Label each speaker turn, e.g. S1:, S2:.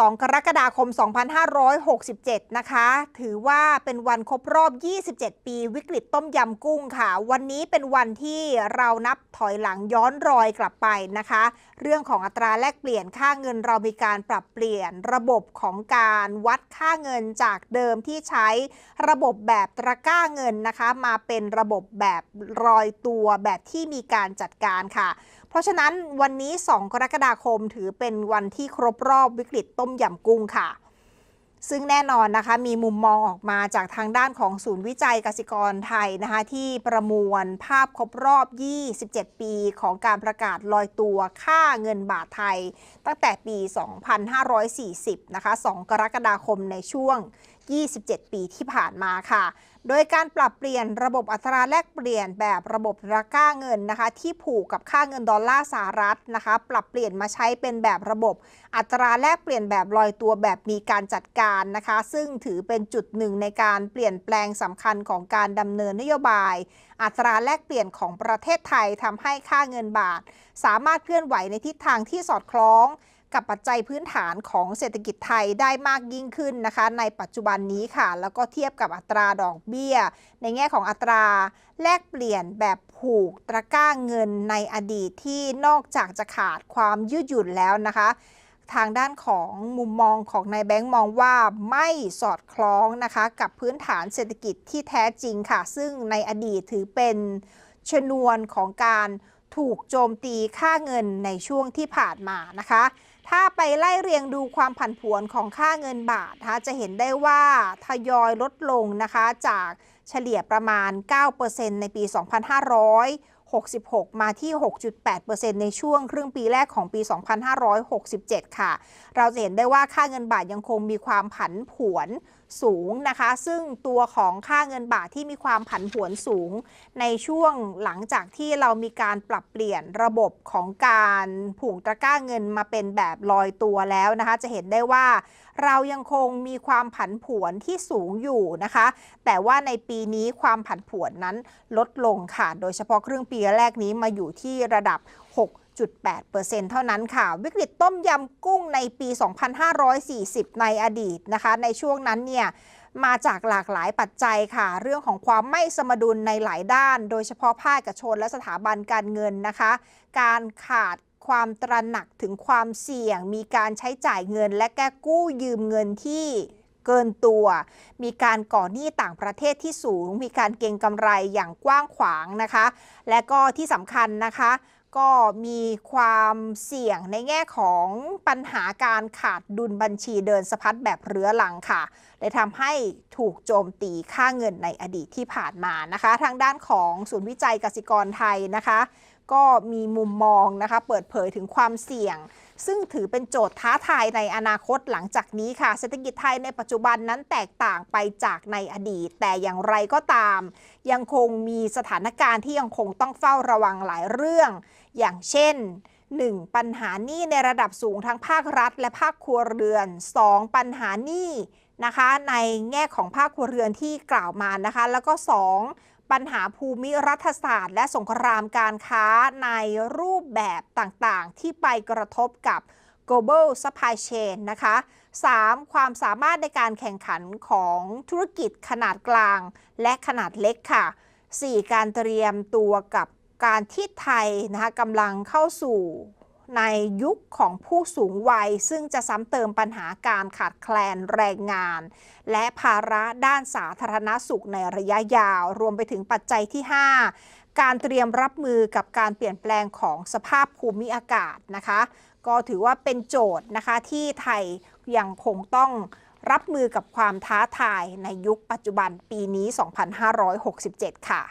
S1: 2 กรกฎาคม 2567 นะคะ ถือว่าเป็นวันครบรอบ 27 ปีวิกฤตต้มยำกุ้งค่ะ วันนี้เป็นวันที่เรานับถอยหลังย้อนรอยกลับไปนะคะ เรื่องของอัตราแลกเปลี่ยนค่าเงินเรามีการปรับเปลี่ยนระบบของการวัดค่าเงินจากเดิมที่ใช้ระบบแบบตะก้าเงินนะคะ มาเป็นระบบแบบรอยตัวแบบที่มีการจัดการค่ะ เพราะฉะนั้นวันนี้ 2 กรกฎาคมถือเป็นวันที่ครบรอบวิกฤตต้มยำกุ้งค่ะ ซึ่งแน่นอนนะคะมีมุมมองออกมาจากทางด้านของศูนย์วิจัยกสิกรไทยนะคะที่ประมวลภาพครบรอบ 27 ปีของการประกาศลอยตัวค่าเงินบาทไทย ตั้งแต่ปี 2540 นะคะ 2 กรกฎาคมในช่วง 27 ปีที่ผ่านมาค่ะ โดยการปรับเปลี่ยนระบบอัตราแลกเปลี่ยนแบบระบบตะก้าเงินนะคะ ที่ผูกกับค่าเงินดอลลาร์สหรัฐนะคะ ปรับเปลี่ยนมาใช้เป็นแบบระบบอัตราแลกเปลี่ยนแบบลอยตัวแบบมีการจัดการนะคะ ซึ่งถือเป็นจุดหนึ่งในการเปลี่ยนแปลงสำคัญของการดำเนินนโยบาย อัตราแลกเปลี่ยนของประเทศไทยทำให้ค่าเงินบาท สามารถเคลื่อนไหวในทิศทางที่สอดคล้อง กับปัจจัยพื้นฐานของเศรษฐกิจไทยได้มากยิ่งขึ้นนะคะ ในปัจจุบันนี้ค่ะ แล้วก็เทียบกับอัตราดอกเบี้ย ในแง่ของอัตราแลกเปลี่ยนแบบผูกตะก้าเงินในอดีตที่นอกจากจะขาดความยืดหยุ่นแล้วนะคะทางด้านของมุมมองของนายแบงค์มองว่าไม่สอดคล้องนะคะกับพื้นฐานเศรษฐกิจที่แท้จริงค่ะ ซึ่งในอดีตถือเป็นชนวนของการถูกโจมตีค่าเงินในช่วงที่ผ่านมานะคะ ถ้าไปไล่เรียงดูความผันผวนของค่าเงินบาทนะคะจะเห็นได้ว่าทยอยลดลงนะคะจากเฉลี่ยประมาณ 9%ในปี 2566 มาที่ 6.8%ในช่วงครึ่งปีแรกของปี 2567 ค่ะ เราจะเห็นได้ว่าค่าเงินบาทยังคงมีความผันผวน สูงนะคะ ซึ่งตัวของค่าเงินบาทที่มีความผันผวนสูง ในช่วงหลังจากที่เรามีการปรับเปลี่ยนระบบของการผูกตะกร้าเงินมาเป็นแบบลอยตัวแล้วนะคะ จะเห็นได้ว่าเรายังคงมีความผันผวนที่สูงอยู่นะคะ แต่ว่าในปีนี้ความผันผวนนั้นลดลงค่ะ โดยเฉพาะครึ่งปีแรกนี้มาอยู่ที่ระดับ 6.8%เท่านั้นค่ะ วิกฤตต้มยำกุ้งในปี 2540 ในอดีตนะคะ ในช่วงนั้นเนี่ยมาจากหลากหลายปัจจัยค่ะ เรื่องของความไม่สมดุลในหลายด้าน โดยเฉพาะภาคเอกชนและสถาบันการเงินนะคะ การขาดความตระหนักถึงความเสี่ยง มีการใช้จ่ายเงิน และแก้กู้ยืมเงินที่เกินตัว มีการก่อหนี้ต่างประเทศที่สูง มีการเก็งกำไรอย่างกว้างขวางนะคะ และก็ที่สำคัญนะคะ ก็มีความเสี่ยงในแง่ของปัญหาการขาดดุลบัญชีเดินสะพัดแบบเรื้อรังค่ะเลยทำให้ถูกโจมตีค่าเงินในอดีตที่ผ่านมานะคะ ทางด้านของศูนย์วิจัยกสิกรไทยนะคะ ก็มีมุมมองนะคะ เปิดเผยถึงความเสี่ยง ซึ่งถือเป็นโจทย์ท้าทายในอนาคตหลังจากนี้ค่ะ เศรษฐกิจไทยในปัจจุบันนั้นแตกต่างไปจากในอดีต แต่อย่างไรก็ตาม ยังคงมีสถานการณ์ที่ยังคงต้องเฝ้าระวังหลายเรื่อง อย่างเช่น 1. ปัญหาหนี้ในระดับสูงทั้งภาครัฐ และภาคครัวเรือน 2. ปัญหาหนี้นะคะในแง่ของภาคครัวเรือนที่กล่าวมานะคะ แล้วก็ 2. ปัญหาภูมิรัฐศาสตร์ และสงครามการค้าในรูปแบบต่างๆ ที่ไปกระทบกับ global supply chain นะคะ 3. ความสามารถในการแข่งขันของธุรกิจขนาดกลางและขนาดเล็กค่ะ 4. การเตรียมตัวกับการที่ไทยนะคะกำลังเข้าสู่ ในยุคของผู้สูงวัย ซึ่งจะซ้ำเติมปัญหาการขาดแคลนแรงงาน และภาระด้านสาธารณสุขในระยะยาว รวมไปถึงปัจจัยที่ 5 การเตรียมรับมือกับการเปลี่ยนแปลงของสภาพภูมิอากาศนะคะ ก็ถือว่าเป็นโจทย์นะคะที่ไทยยังคงต้องรับมือกับความท้าทายในยุคปัจจุบันปีนี้ 2567 ค่ะ